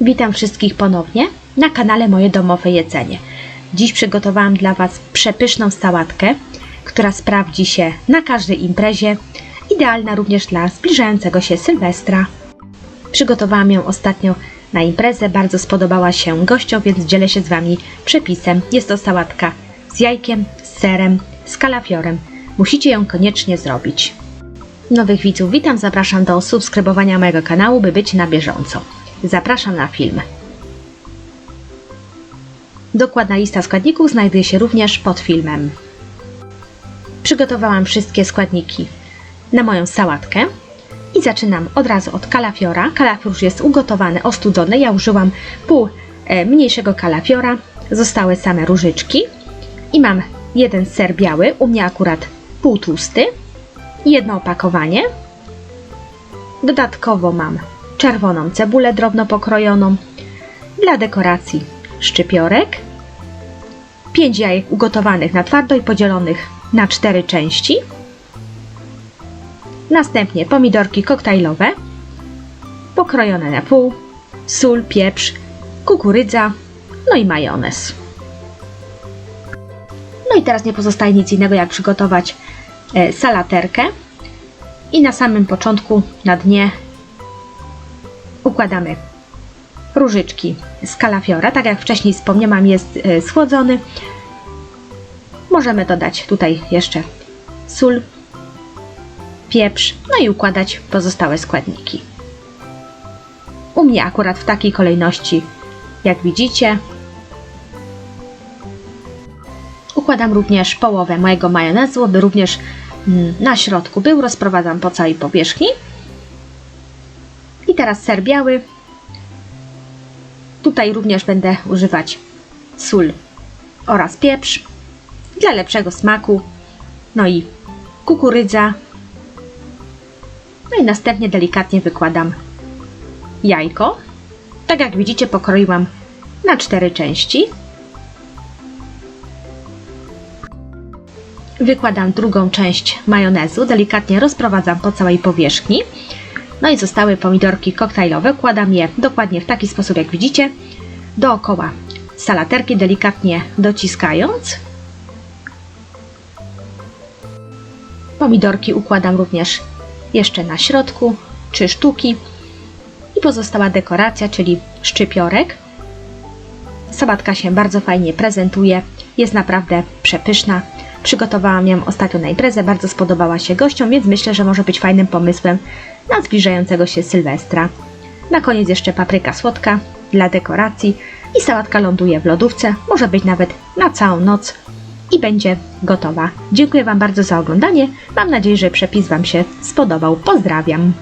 Witam wszystkich ponownie na kanale Moje Domowe Jedzenie. Dziś przygotowałam dla Was przepyszną sałatkę, która sprawdzi się na każdej imprezie, idealna również dla zbliżającego się Sylwestra. Przygotowałam ją ostatnio na imprezę, bardzo spodobała się gościom, więc dzielę się z Wami przepisem. Jest to sałatka z jajkiem, z serem, z kalafiorem. Musicie ją koniecznie zrobić. Nowych widzów witam, zapraszam do subskrybowania mojego kanału, by być na bieżąco. Zapraszam na film. Dokładna lista składników znajduje się również pod filmem. Przygotowałam wszystkie składniki na moją sałatkę i zaczynam od razu od kalafiora. Kalafior już jest ugotowany, ostudzony. Ja użyłam pół e, mniejszego kalafiora. Zostały same różyczki i mam jeden ser biały, u mnie akurat pół tłusty, jedno opakowanie. Dodatkowo mam czerwoną cebulę drobno pokrojoną, dla dekoracji. Szczypiorek, 5 jajek ugotowanych na twardo i podzielonych na 4 części, następnie pomidorki koktajlowe, pokrojone na pół, sól, pieprz, kukurydza, no i majonez. No i teraz nie pozostaje nic innego jak przygotować e, salaterkę. I na samym początku na dnie układamy różyczki z kalafiora. Tak jak wcześniej wspomniałam, jest e, schłodzony. Możemy dodać tutaj jeszcze sól, pieprz, no i układać pozostałe składniki. U mnie akurat w takiej kolejności, jak widzicie. Układam również połowę mojego majonezu, by również mm, na środku był. Rozprowadzam po całej powierzchni. I teraz ser biały. Tutaj również będę używać sól oraz pieprz dla lepszego smaku. No i kukurydza. No i następnie delikatnie wykładam jajko. Tak jak widzicie, pokroiłam na cztery części. Wykładam drugą część majonezu, delikatnie rozprowadzam po całej powierzchni. No i zostały pomidorki koktajlowe. Kładam je dokładnie w taki sposób, jak widzicie, dookoła salaterki, delikatnie dociskając. Pomidorki układam również jeszcze na środku, trzy sztuki. I pozostała dekoracja, czyli szczypiorek. Sałatka się bardzo fajnie prezentuje, jest naprawdę przepyszna. Przygotowałam ją ostatnio na imprezę, bardzo spodobała się gościom, więc myślę, że może być fajnym pomysłem na zbliżającego się Sylwestra. Na koniec jeszcze papryka słodka dla dekoracji i sałatka ląduje w lodówce, może być nawet na całą noc i będzie gotowa. Dziękuję Wam bardzo za oglądanie. Mam nadzieję, że przepis Wam się spodobał. Pozdrawiam.